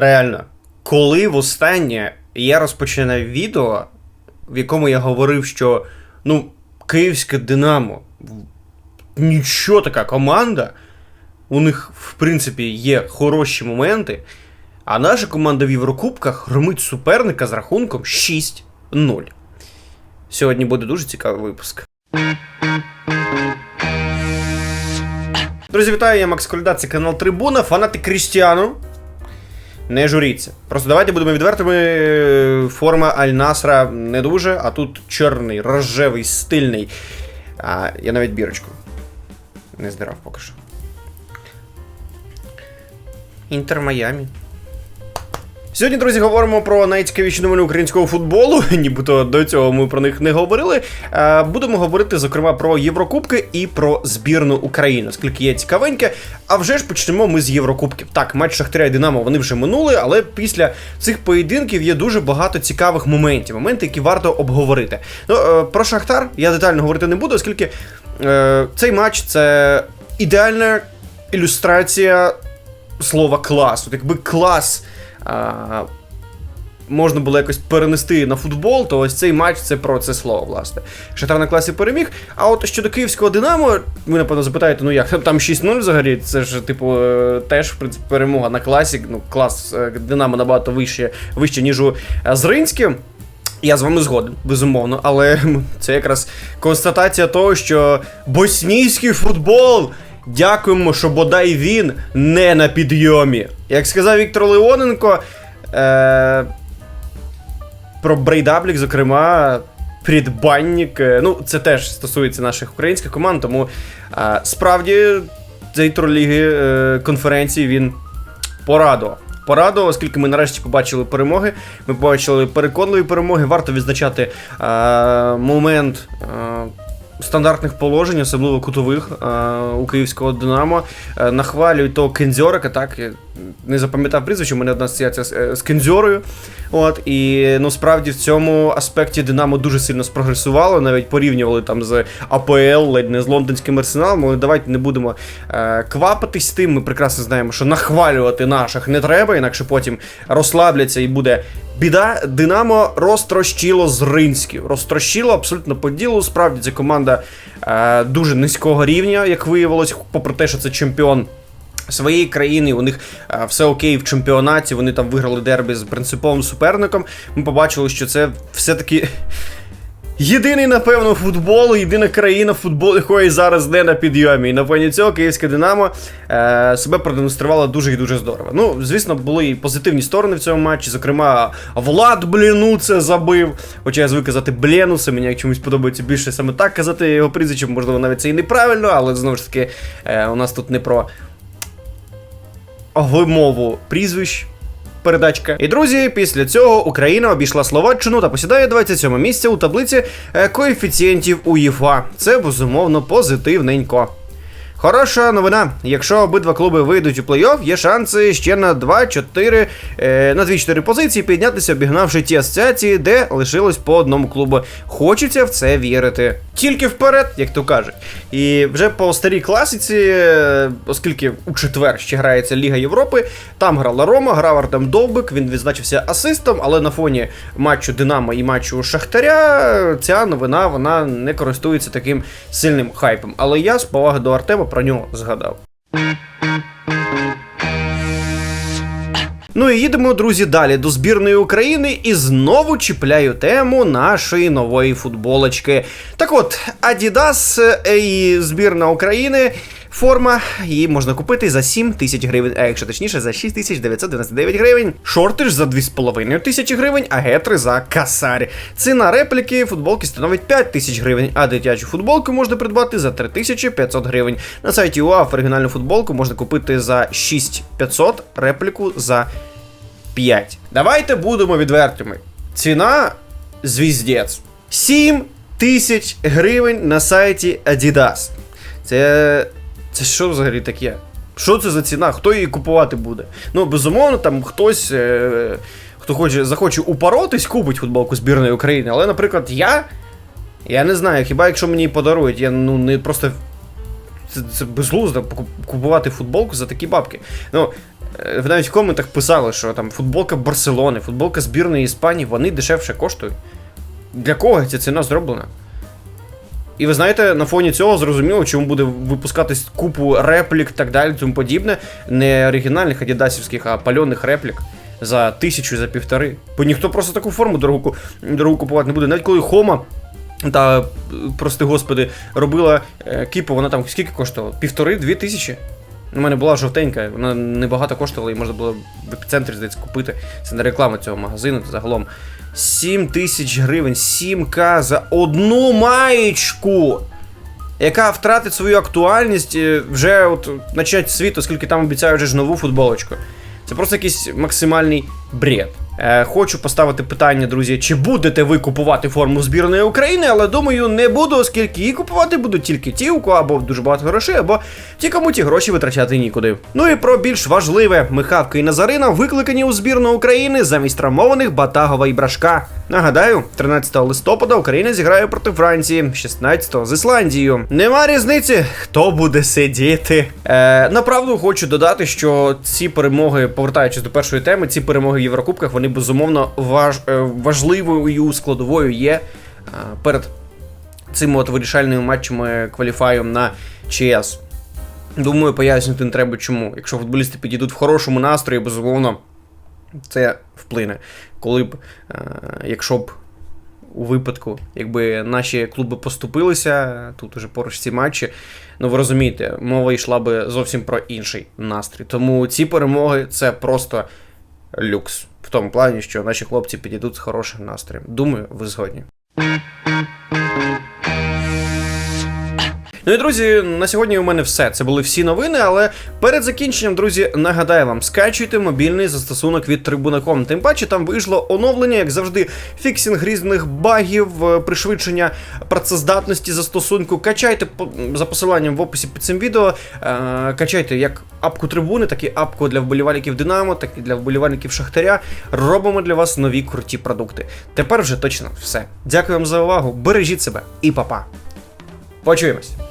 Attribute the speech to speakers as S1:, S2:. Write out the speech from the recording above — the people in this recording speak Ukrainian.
S1: Реально, коли востаннє я розпочинав відео, в якому я говорив, що ну, Київське Динамо нічого така команда, у них, в принципі, є хороші моменти, а наша команда в Єврокубках громить суперника з рахунком 6-0. Сьогодні буде дуже цікавий випуск. Друзі, вітаю, я Макс Коляда, це канал Трибуна, фанати Крістіану. Не журіться. Просто давайте будемо відвертими. Форма Аль-Насра не дуже, а тут чорний, рожевий, стильний. А, я навіть бірочку. Не здирав поки що. Інтер Майамі. Сьогодні, друзі, говоримо про найцікавіші новини українського футболу. Нібито до цього ми про них не говорили. Е, Будемо говорити, зокрема, про Єврокубки і про збірну України, оскільки є цікавеньке. А вже ж почнемо ми з Єврокубків. Так, матч Шахтаря і Динамо вони вже минули, але після цих поєдинків є дуже багато цікавих моментів, моменти, які варто обговорити. Ну, е, про Шахтар я детально говорити не буду, оскільки е, цей матч це ідеальна ілюстрація слова клас. От якби клас а, можна було якось перенести на футбол, то ось цей матч це про це слово, власне. Шахтар на класі переміг. А от щодо київського Динамо, ви напевно запитаєте, ну як там 6-0 взагалі? Це ж, типу, е, теж в принципі перемога на класі. Ну, клас е, Динамо набагато вище, вище ніж у е, Зринське. Я з вами згоден, безумовно, але це якраз констатація того, що боснійський футбол. Дякуємо, що бодай він не на підйомі. Як сказав Віктор Леоненко, е- про Брейдаблік, зокрема, придбанник. е, Ну, це теж стосується наших українських команд, тому е- справді цей тур ліги е- конференції він порадував. Порадував, оскільки ми нарешті побачили перемоги. Ми побачили переконливі перемоги. Варто відзначати е, момент е, стандартних положень, особливо кутових е, у київського Динамо. Е, нахвалюють того Кензьорика, так я не запам'ятав прізвище, у мене одна асоціація з, е, Кензьорою. От, і ну, справді в цьому аспекті Динамо дуже сильно спрогресувало, навіть порівнювали там з АПЛ, ледь не з лондонським арсеналом. Але давайте не будемо квапитись тим. Ми прекрасно знаємо, що нахвалювати наших не треба, інакше потім розслабляться і буде біда. Динамо розтрощило з Ринськів. Розтрощило абсолютно по ділу. Справді ця команда е, дуже низького рівня, як виявилось, попри те, що це чемпіон. Своєї країни, у них а, все окей в чемпіонаті, вони там виграли дербі з принциповим суперником. Ми побачили, що це все-таки єдиний, напевно, футбол, єдина країна футбол, якої зараз не на підйомі. І на фоні цього київське Динамо е, себе продемонструвало дуже і дуже здорово. Ну, звісно, були і позитивні сторони в цьому матчі. Зокрема, Влад Бліну це забив. Хоча я звик казати Бленуса, мені як чомусь подобається більше саме так казати його прізвище, можливо, навіть це і неправильно, але знову ж таки, е, у нас тут не про вимову прізвищ. Передачка. І друзі, після цього Україна обійшла Словаччину та посідає 27 місце у таблиці е, коефіцієнтів УЄФА. Це безумовно позитивненько. Хороша новина. Якщо обидва клуби вийдуть у плей-офф, є шанси ще на 2-4 е, на 2-4 позиції піднятися, обігнавши ті асоціації, де лишилось по одному клубу. Хочеться в це вірити. Тільки вперед, як то кажуть. І вже по старій класиці, е, оскільки у четвер ще грається Ліга Європи, там грала Рома, грав Артем Довбик, він відзначився асистом, але на фоні матчу Динамо і матчу Шахтаря ця новина вона не користується таким сильним хайпом. Але я з поваги до Артема про нього згадав. Ну і їдемо, друзі, далі до збірної України і знову чіпляю тему нашої нової футболочки. Так от, Adidas е, і збірна України. Форма її можна купити за 7 тисяч гривень, а якщо точніше, за 6 тисяч 999 гривень. Шорти ж за 2,5 тисячі гривень, а гетри за касарь. Ціна репліки футболки становить 5 тисяч гривень, а дитячу футболку можна придбати за 3500 гривень. На сайті УАФ оригінальну футболку можна купити за 6500, репліку за 5. Давайте будемо відвертими. Ціна звіздець. 7 тисяч гривень на сайті Adidas. Це. Це що взагалі таке? Що це за ціна? Хто її купувати буде? Ну, безумовно, там хтось, е, хто хоче, захоче упоротись, купить футболку збірної України. Але, наприклад, я. Я не знаю, хіба якщо мені її подарують, я ну не просто Це, це безглуздо купувати футболку за такі бабки. Ну, е, навіть в коментах писали, що там футболка Барселони, футболка збірної Іспанії, вони дешевше коштують. Для кого ця ціна зроблена? І ви знаєте, на фоні цього зрозуміло, чому буде випускатись купу реплік так далі, тому подібне. Не оригінальних адідасівських, а пальоних реплік за тисячу, за півтори. Бо ніхто просто таку форму дорогу, дорогу купувати не буде. Навіть коли Хома. Та, е, прости господи, робила е, кіпу, вона там скільки коштувала? Півтори-дві тисячі. У мене була жовтенька, вона небагато коштувала, і можна було в епіцентрі здається купити. Це не реклама цього магазину, загалом. 7 тисяч гривень, 7к за одну маєчку, яка втратить свою актуальність е, вже от на чать світу, оскільки там обіцяють вже ж нову футболочку. Це просто якийсь максимальний бред. Е, хочу поставити питання, друзі, чи будете ви купувати форму збірної України, але думаю, не буду, оскільки її купувати будуть тільки ті, у кого або дуже багато грошей, або ті, кому ті гроші витрачати нікуди. Ну і про більш важливе, Михавка і Назарина викликані у збірну України замість травмованих Батагова і Брашка. Нагадаю, 13 листопада Україна зіграє проти Франції, 16-го з Ісландією. Нема різниці, хто буде сидіти. Е, направду хочу додати, що ці перемоги, повертаючись до першої теми, ці перемоги в Єврокубках, вони безумовно важ, е, важливою складовою є е, перед цими от вирішальними матчами кваліфаю на ЧС. Думаю, пояснювати не треба чому. Якщо футболісти підійдуть в хорошому настрої, безумовно, це вплине. Коли б, е, якщо б у випадку, якби наші клуби поступилися, тут уже поруч ці матчі, ну ви розумієте, мова йшла би зовсім про інший настрій. Тому ці перемоги це просто люкс. В тому плані, що наші хлопці підійдуть з хорошим настроєм. Думаю, ви згодні. Ну і друзі, на сьогодні у мене все. Це були всі новини, але перед закінченням, друзі, нагадаю вам, скачуйте мобільний застосунок від Tribuna.com. Тим паче там вийшло оновлення, як завжди, фіксинг різних багів, е, пришвидшення працездатності застосунку. Качайте за посиланням в описі під цим відео. Е, Качайте як апку трибуни, так і апку для вболівальників Динамо, так і для вболівальників Шахтаря. Робимо для вас нові круті продукти. Тепер вже точно все. Дякую вам за увагу. Бережіть себе і па-па. Почуємось.